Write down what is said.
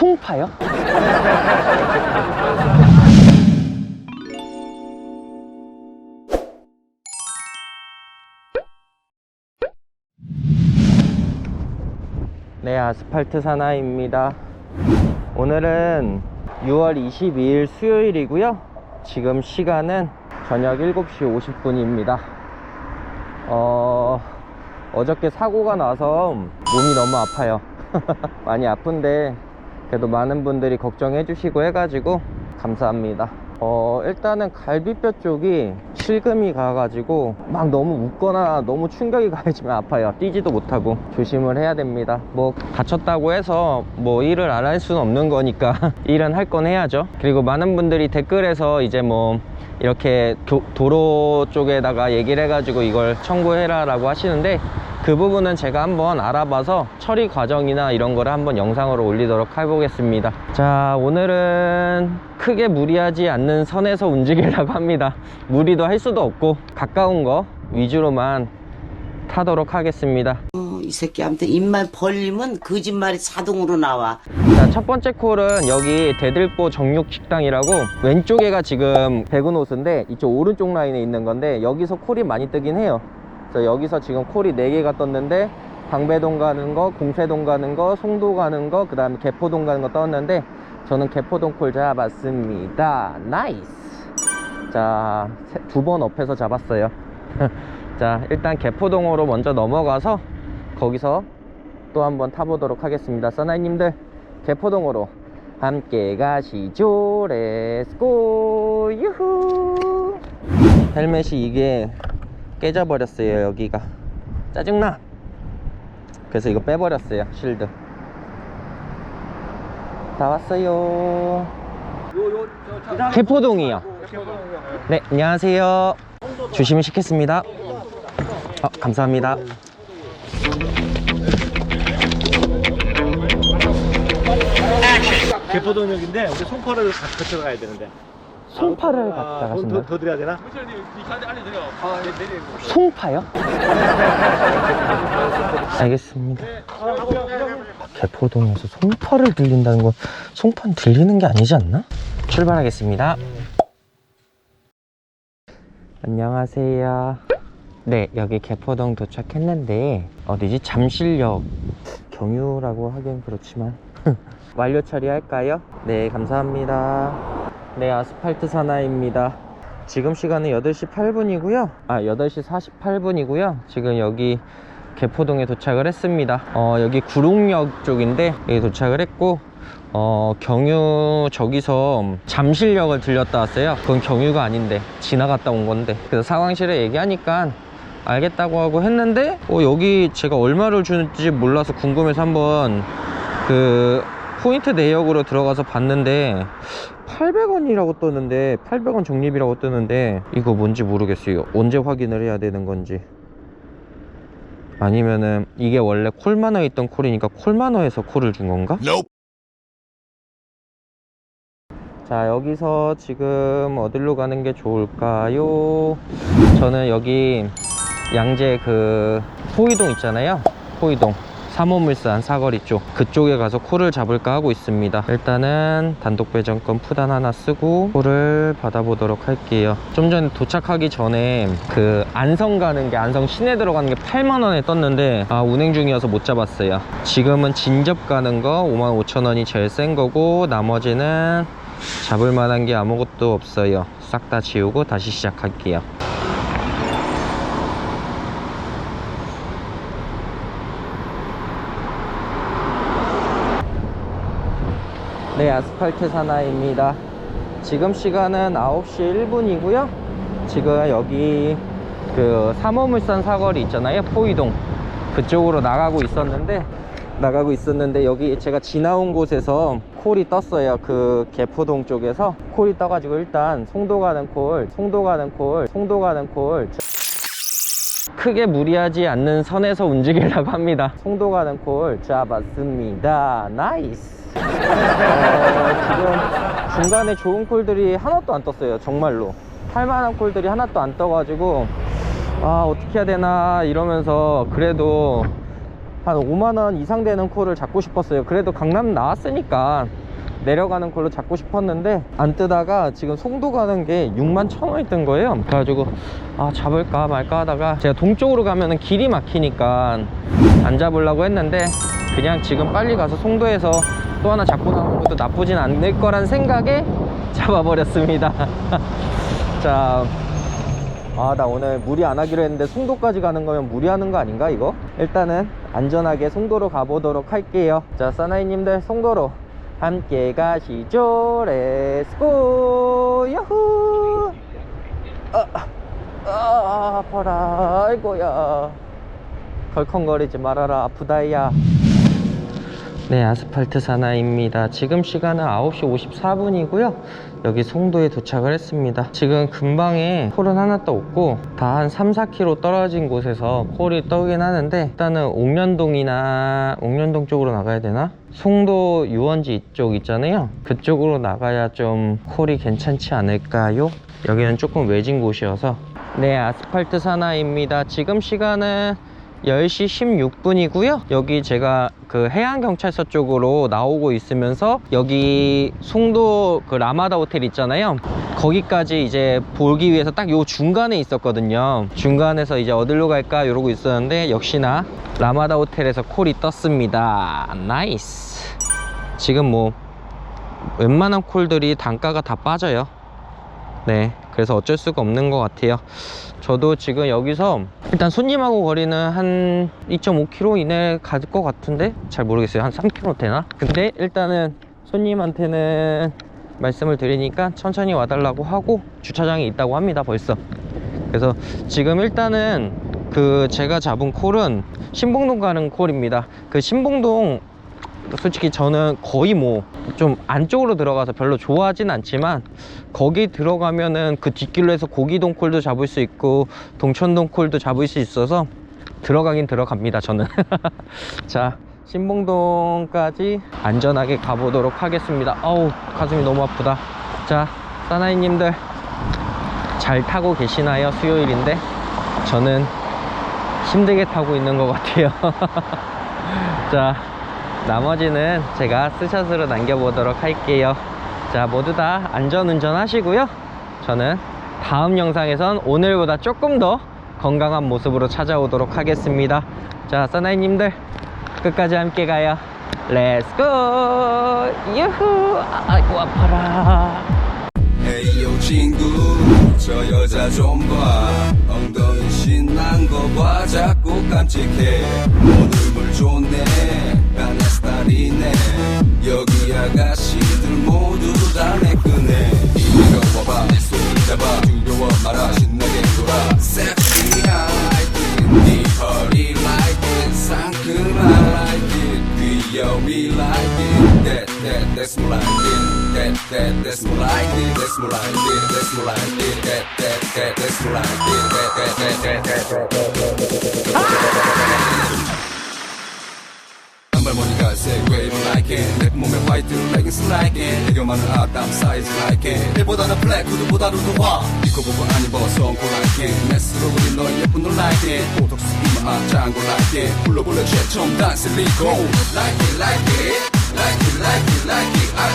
송파요? 네, 아스팔트 사나입니다 오늘은 6월 22일 수요일이고요. 지금 시간은 저녁 7시 50분입니다. 어, 어저께 사고가 나서 몸이 너무 아파요. 많이 아픈데 그래도 많은 분들이 걱정해 주시고 해가지고 감사합니다. 어 일단은 갈비뼈 쪽이 실금이 가가지고 막 너무 웃거나 너무 충격이 가해지면 아파요. 뛰지도 못하고 조심을 해야 됩니다. 뭐 다쳤다고 해서 뭐 일을 안 할 수는 없는 거니까 일은 할 건 해야죠. 그리고 많은 분들이 댓글에서 이제 뭐 이렇게 도, 도로 쪽에다가 얘기를 해가지고 이걸 청구해라 라고 하시는데 그 부분은 제가 한번 알아봐서 처리 과정이나 이런 거를 한번 영상으로 올리도록 해보겠습니다. 자 오늘은 크게 무리하지 않는 선에서 움직이려고 합니다. 무리도 할 수도 없고 가까운 거 위주로만 타도록 하겠습니다. 어, 이 새끼 아무튼 입만 벌리면 그 거짓말이 자동으로 나와. 자, 첫 번째 콜은 여기 대들보 정육식당이라고 왼쪽에가 지금 백운호수인데 이쪽 오른쪽 라인에 있는 건데 여기서 콜이 많이 뜨긴 해요. 그래서 여기서 지금 콜이 4개가 떴는데 방배동 가는 거, 공세동 가는 거, 송도 가는 거, 그 다음에 개포동 가는 거 떴는데 저는 개포동 콜 잡았습니다. 나이스! 자, 두 번 업해서 잡았어요. 자, 일단 개포동으로 먼저 넘어가서 거기서 또 한번 타보도록 하겠습니다. 써나이님들, 개포동으로 함께 가시죠. 렛츠고! 유후! 헬멧이 이게 깨져버렸어요 여기가. 짜증나. 그래서 이거 빼버렸어요 실드. 다 왔어요. 해포동이요. 네 안녕하세요. 조심히 시켰습니다. 어, 감사합니다. 개포동역인데 우리 송파를 같이 들어가야 되는데. 송파를 아, 갔다 아, 가신다. 더, 더 드려야 되나? 아, 네, 네, 네. 송파요? 알겠습니다. 개포동에서 아, 송파를 들린다는 건 송파는 들리는 게 아니지 않나? 출발하겠습니다. 안녕하세요. 네, 여기 개포동 도착했는데 어디지? 잠실역 경유라고 하긴 그렇지만 완료 처리할까요? 네, 감사합니다. 네 아스팔트 사나입니다. 지금 시간은 8시 8분이고요. 아 8시 48분이고요. 지금 여기 개포동에 도착을 했습니다. 어, 여기 구룡역 쪽인데 여기 도착을 했고 어, 경유 저기서 잠실역을 들렸다 왔어요. 그건 경유가 아닌데 지나갔다 온 건데. 그래서 상황실에 얘기하니까 알겠다고 하고 했는데 어, 여기 제가 얼마를 주는지 몰라서 궁금해서 한번 그 포인트 내역으로 들어가서 봤는데 800원이라고 떴는데 800원 적립이라고 뜨는데 이거 뭔지 모르겠어요 언제 확인을 해야 되는 건지 아니면은 이게 원래 콜마너에 있던 콜이니까 콜마너에서 콜을 준 건가? Nope. 자 여기서 지금 어디로 가는 게 좋을까요? 저는 여기 양재 그 포이동 있잖아요 포이동 삼호물산 사거리 쪽 그쪽에 가서 코를 잡을까 하고 있습니다. 일단은 단독 배정권 푸단 하나 쓰고 코를 받아보도록 할게요. 좀 전에 도착하기 전에 그 안성 가는 게 안성 시내 들어가는 게 8만원에 떴는데 아 운행 중이어서 못 잡았어요. 지금은 진접 가는 거 5만 5천원이 제일 센 거고 나머지는 잡을 만한 게 아무것도 없어요. 싹 다 지우고 다시 시작할게요. 네 아스팔트 사나입니다. 지금 시간은 9시 1분이고요. 지금 여기 그 삼호물산 사거리 있잖아요. 포이동. 그쪽으로 나가고 있었는데 나가고 있었는데 여기 제가 지나온 곳에서 콜이 떴어요. 그 개포동 쪽에서. 콜이 떠가지고 일단 송도 가는 콜 송도 가는 콜 송도 가는 콜. 크게 무리하지 않는 선에서 움직이려고 합니다. 송도 가는 콜 잡았습니다. 나이스. 어, 지금 중간에 좋은 콜들이 하나도 안 떴어요 정말로. 탈만한 콜들이 하나도 안 떠가지고 아 어떻게 해야 되나 이러면서 그래도 한 5만원 이상 되는 콜을 잡고 싶었어요. 그래도 강남 나왔으니까. 내려가는 콜로 잡고 싶었는데 안 뜨다가 지금 송도 가는 게 6만 1천원이 뜬 거예요. 그래가지고 아 잡을까 말까 하다가 제가 동쪽으로 가면은 길이 막히니까 안 잡으려고 했는데 그냥 지금 빨리 가서 송도에서 또 하나 잡고 나오는 것도 나쁘진 않을 거란 생각에 잡아버렸습니다. 자 아나 오늘 무리 안 하기로 했는데 송도까지 가는 거면 무리하는 거 아닌가 이거? 일단은 안전하게 송도로 가보도록 할게요. 자 사나이님들 송도로 함께 가시죠 렛츠고 야후. 아, 아 아파라. 아이고야. 덜컹거리지 말아라. 아프다야 네, 아스팔트 사나이입니다. 지금 시간은 9시 54분이고요. 여기 송도에 도착을 했습니다. 지금 근방에 콜은 하나도 없고 다 한 3, 4km 떨어진 곳에서 콜이 떠오긴 하는데 일단은 옥년동이나 옥년동 쪽으로 나가야 되나? 송도 유원지 이쪽 있잖아요. 그쪽으로 나가야 좀 콜이 괜찮지 않을까요? 여기는 조금 외진 곳이어서 네, 아스팔트 사나이입니다. 지금 시간은 10시 16분이고요. 여기 제가 그 해양경찰서 쪽으로 나오고 있으면서 여기 송도 그 라마다 호텔 있잖아요. 거기까지 이제 보기 위해서 딱 요 중간에 있었거든요. 중간에서 이제 어디로 갈까 이러고 있었는데 역시나 라마다 호텔에서 콜이 떴습니다. 나이스. 지금 뭐 웬만한 콜들이 단가가 다 빠져요. 네, 그래서 어쩔 수가 없는 것 같아요. 저도 지금 여기서 일단 손님하고 거리는 한 2.5km 이내 갈 것 같은데 잘 모르겠어요. 한 3km 되나? 근데 일단은 손님한테는 말씀을 드리니까 천천히 와달라고 하고 주차장에 있다고 합니다. 벌써. 그래서 지금 일단은 그 제가 잡은 콜은 신봉동 가는 콜입니다. 그 신봉동 솔직히 저는 거의 뭐 좀 안쪽으로 들어가서 별로 좋아하진 않지만 거기 들어가면은 그 뒷길로 해서 고기동 콜도 잡을 수 있고 동천동 콜도 잡을 수 있어서 들어가긴 들어갑니다 저는. 자 신봉동까지 안전하게 가보도록 하겠습니다. 어우 가슴이 너무 아프다. 자 사나이님들 잘 타고 계시나요? 수요일인데? 저는 힘들게 타고 있는 것 같아요. 자 나머지는 제가 스샷으로 남겨보도록 할게요. 자 모두 다 안전운전 하시고요. 저는 다음 영상에선 오늘보다 조금 더 건강한 모습으로 찾아오도록 하겠습니다. 자 사나이님들 끝까지 함께 가요. 렛츠고 유후! 아이고 아파라. 에이요 친구 저 여자 좀봐. 엉덩이 신난 거 봐. 자꾸 깜찍해. 오늘 물 좋네 아가씨들 모두 다 매끈해 이거 봐봐 내 손을 잡아 두려워 마라 신나게 돌아 Sexy I like it 네 허리 like it 상큼한 like it 귀여위 like it That that that's more like it That that that's more like it That's more like it That's more like it That that that that's more like it That that that that that 한 wave like it 내 몸에 화이트 레깅스 it 애교 많은 아담 사이즈 it 일보다는 블랙 후드보다도 더화 이거 보고 안 엉고 like it 메스로 우리 너 예쁜 너 like it 보톡스 이마 아 짱구 it 불러볼래 최첨단 실리콘 like it like it like it like it I like